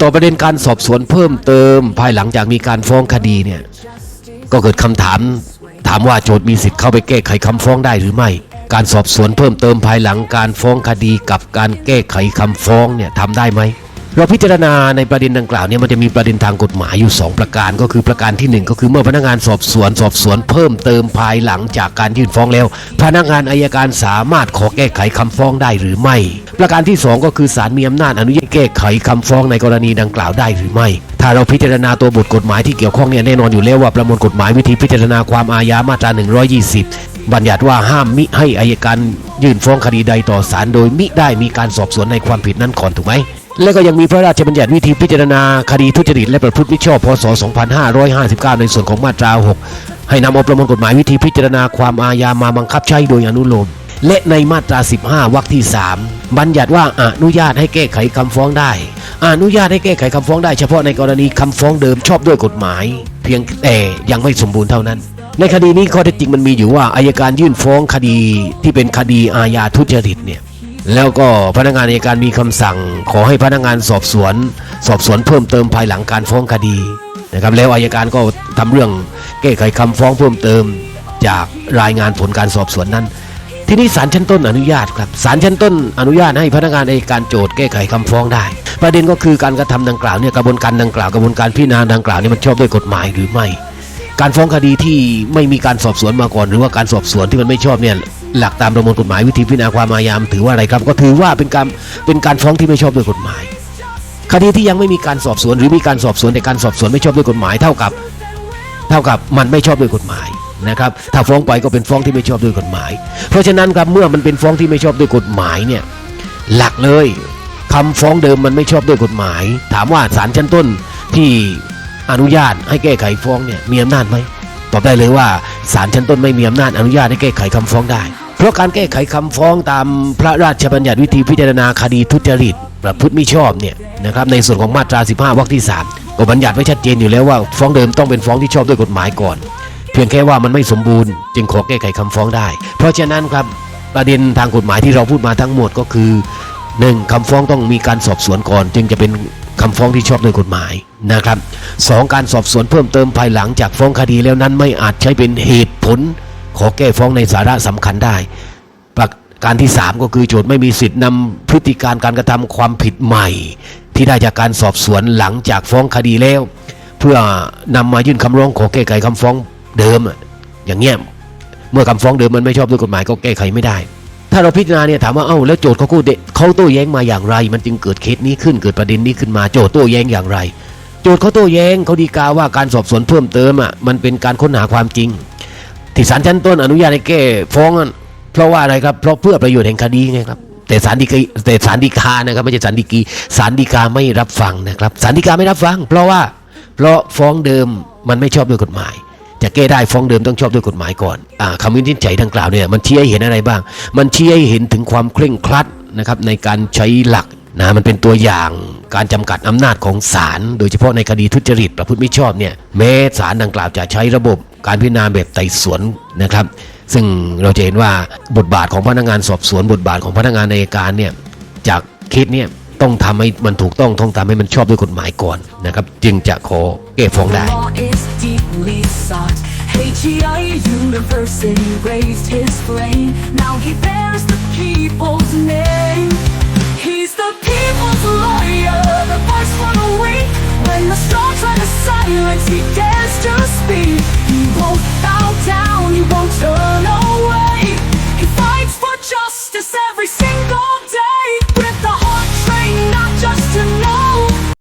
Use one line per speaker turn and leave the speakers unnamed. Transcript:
ต่อประเด็นการสอบสวนเพิ่มเติม ภายหลังจากมีการฟ้องคดีเนี่ยก็เกิดคำถาม ถามว่าโจทย์มีสิทธิ์เข้าไปแก้ไขคำฟ้องได้หรือไม่ การสอบสวนเพิ่มเติมภายหลังการฟ้องคดีกับการแก้ไขคำฟ้องเนี่ยทำได้ไหม เราพิจารณาในประเด็นดังกล่าวเนี่ยมันจะมีประเด็นทางกฎหมายอยู่ 2 ประการก็คือประการที่ 1 ก็คือเมื่อพนักงานสอบสวนสอบสวนเพิ่มเติมภายหลังจากการยื่นฟ้องแล้ว พนักงานอายการสามารถขอแก้ไขคำฟ้องได้หรือไม่ ประการที่ 2 ก็คือศาลมีอำนาจอนุญาตแก้ไขคำฟ้องในกรณีดังกล่าวได้หรือไม่ ถ้าเราพิจารณาตัวบทกฎหมายที่เกี่ยวข้องเนี่ยแน่นอนอยู่แล้วว่าประมวลกฎหมายวิธีพิจารณาความอาญามาตรา 120บัญญัติว่าห้ามมิให้อายการยื่นฟ้องคดีใดต่อศาลโดยมิได้มีการสอบสวนในความผิดนั้นก่อนถูกไหม และก็ยังมีพระราชบัญญัติวิธีพิจารณาคดีทุจริตและประพฤติมิชอบพศ 2559 ในส่วนของมาตรา 6 ให้นำเอาประมวลกฎหมายวิธีพิจารณาความอาญามาบังคับใช้โดยอนุโลม และในมาตรา 15 วรรคที่ 3 บัญญัติว่าอนุญาตให้แก้ไขคำฟ้องได้ อนุญาตให้แก้ไขคำฟ้องได้เฉพาะในกรณีคำฟ้องเดิมชอบด้วยกฎหมาย เพียงแต่ยังไม่สมบูรณ์เท่านั้นในคดีนี้ข้อเท็จจริงมันมีอยู่ว่าอายการยื่นฟ้องคดีที่เป็นคดีอาญาทุจริตเนี่ย แล้วก็พนักงานอัยการมีคำสั่ง ขอให้พนักงานสอบสวน สอบสวนเพิ่มเติมภายหลังการฟ้องคดีนะครับแล้วอายการก็ทำเรื่องแก้ไขคำฟ้องเพิ่มเติมจากรายงานผลการสอบสวนนั้น ทีนี้ศาลชั้นต้นอนุญาตครับศาลชั้นต้นอนุญาตให้พนักงานอัยการโจทย์แก้ไขคำฟ้องได้ ประเด็นก็คือการกระทำดังกล่าวเนี่ยกระบวนการดังกล่าวกระบวนการพิจารณาดังกล่าวนี่มันชอบด้วยกฎหมายหรือไม่ การฟ้องคดีที่ไม่มีการสอบสวนมาก่อน หรือว่าการสอบสวนที่มันไม่ชอบเนี่ย หลักตามประมวลกฎหมายวิธีพิจารณาความอาญาถือว่าอะไรครับ ก็ถือว่าเป็นการเป็นการฟ้องที่ไม่ชอบด้วยกฎหมาย คดีที่ยังไม่มีการสอบสวนหรือมีการสอบสวนแต่การสอบสวนไม่ชอบด้วยกฎหมายเท่ากับ เท่ากับมันไม่ชอบด้วยกฎหมายนะครับถ้าฟ้องไปก็เป็นฟ้องที่ไม่ชอบด้วยกฎหมาย เพราะฉะนั้นครับเมื่อมันเป็นฟ้องที่ไม่ชอบด้วยกฎหมายเนี่ยหลักเลยคำฟ้องเดิมมันไม่ชอบด้วยกฎหมาย ถามว่าศาลชั้นต้นที่อนุญาตให้แก้ไขฟ้องเนี่ยมีอำนาจไหมตอบได้เลยว่าศาลชั้นต้นไม่มีอำนาจอนุญาตให้แก้ไขคำฟ้องได้ ราะการแก้ไขคำฟ้องตามพระราชบัญญัติวิธีพิจารณาคดีทุจริต ประพฤติมิชอบเนี่ยนะครับในส่วนของมาตรา 15วรรคที่3ก็บัญญัติไว้ชัดเจนอยู่แล้วว่าฟ้องเดิมต้องเป็นฟ้องที่ชอบด้วยกฎหมายก่อน เพียงแค่ว่ามันไม่สมบูรณ์ จึงขอแก้ไขคำฟ้องได้ เพราะฉะนั้นครับประเด็นทางกฎหมายที่เราพูดมาทั้งหมดก็คือ 1. คำฟ้องต้องมีการสอบสวนก่อน จึงจะเป็นคำฟ้องที่ชอบด้วยกฎหมายนะครับสองการสอบสวนเพิ่มเติมภายหลังจากฟ้องคดีแล้วนั้นไม่อาจใช้เป็นเหตุผล ขอแก้ฟ้องในสาระสำคัญได้ ประการที่ 3 ก็คือโจทย์ไม่มีสิทธิ์นำพฤติการการกระทำความผิดใหม่ ที่ได้จากการสอบสวนหลังจากฟ้องคดีแล้ว เพื่อนำมายื่นคำร้องขอแก้ไขคำฟ้องเดิม อย่างเงี้ยเมื่อคำฟ้องเดิมมันไม่ชอบด้วยกฎหมายก็แก้ไขไม่ได้ ถ้าเราพิจารณาเนี่ยถามว่าเอ้าแล้วโจทย์เขากู้เดเขาโต้แย้งมาอย่างไร มันจึงเกิดเคสนี้ขึ้นเกิดประเด็นนี้ขึ้นมาโจทย์โต้แย้งอย่างไรโจทย์เขาโต้แย้งเขาดีกาว่าการสอบสวนเพิ่มเติมอะมันเป็นการค้นหาความจริง ที่ศาลชั้นต้นอนุญาตให้แก้ฟ้องเพราะว่าอะไรครับ เพราะเพื่อประโยชน์แห่งคดีไงครับ แต่ศาลฎีกาแต่ศาลฎีกานะครับไม่ใช่ศาลฎีกีศาลฎีกาไม่รับฟังนะครับศาลฎีกาไม่รับฟัง เพราะว่าเพราะฟ้องเดิมมันไม่ชอบด้วยกฎหมาย จะแก้ได้ฟ้องเดิมต้องชอบด้วยกฎหมายก่อนอคำวินิจฉัยดังกล่าวเนี่ยมันชี้ให้เห็นอะไรบ้าง มันชี้ให้เห็นถึงความเคร่งครัดนะครับในการใช้หลักนะมันเป็นตัวอย่าง การจำกัดอำนาจของศาลโดยเฉพาะในคดีทุจริตประพฤติมิชอบเนี่ยแม้ศาลดังกล่าวจะใช้ระบบการพิจารณาแบบไต่สวนนะครับ ซึ่งเราจะเห็นว่าบทบาทของพนักงานสอบสวน บทบาทของพนักงานในการเนี่ยจากเคสเนี่ยต้องทำให้มันถูกต้องต้องทำให้มันชอบด้วยกฎหมายก่อนนะครับ จึงจะขอแก้ฟ้องได้
HEI University raised his flame. Now he bears the people's name.